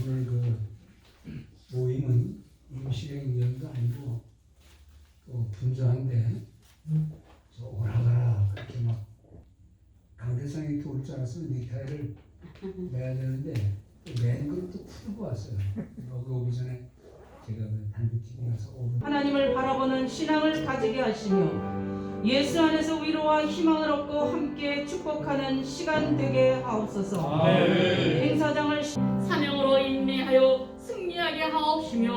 오늘 그 모임은 임시행위원도 아니고 또 분주한데 저 오라가라 그렇게 막 강대상이 이렇게 올 줄 알았으면 넥타이를 매야 되는데 걸또 풀고 왔어요. 여기 오기 전에 제가 그 단비TV 가서 하나님을 바라보는 신앙을 가지게 하시며 예수 안에서 위로와 희망을 얻고 함께 축복하는 시간 되게 하옵소서. 행사장을 사명으로 인내하여 승리하게 하옵시며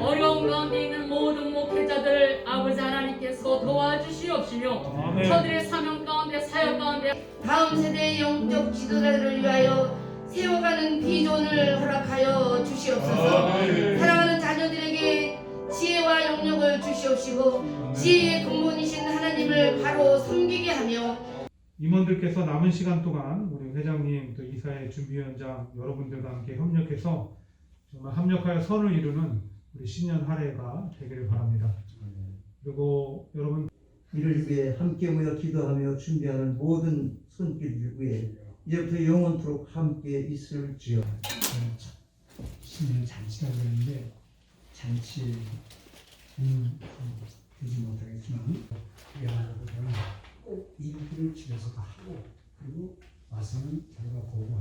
어려운 가운데 있는 모든 목회자들을 아버지 하나님께서 도와주시옵시며 저들의 사명 가운데 사역 가운데 다음 세대의 영적 지도자들을 위하여 세워가는 비전을 허락하여 주시옵소서. 사랑하는 자녀들에게 지혜와 영역을 주시옵시고 지혜의 근본이신 하나님을 바로 섬기게 하며 임원들께서 남은 시간 동안 우리 회장님 또 이사회 준비위원장 여러분들과 함께 협력해서 정말 합력하여 선을 이루는 우리 신년 할애가 되기를 바랍니다. 그리고 여러분 이를 위해 함께 모여 기도하며 준비하는 모든 손길을 위해 이제부터 영원토록 함께 있을지어 신년 잔치라고 그러는데 잔치 음, 되지 못하겠지만 미안하다고 저는 꼭 일기를 집에서도 하고 그리고 와서는 저희가 보고하는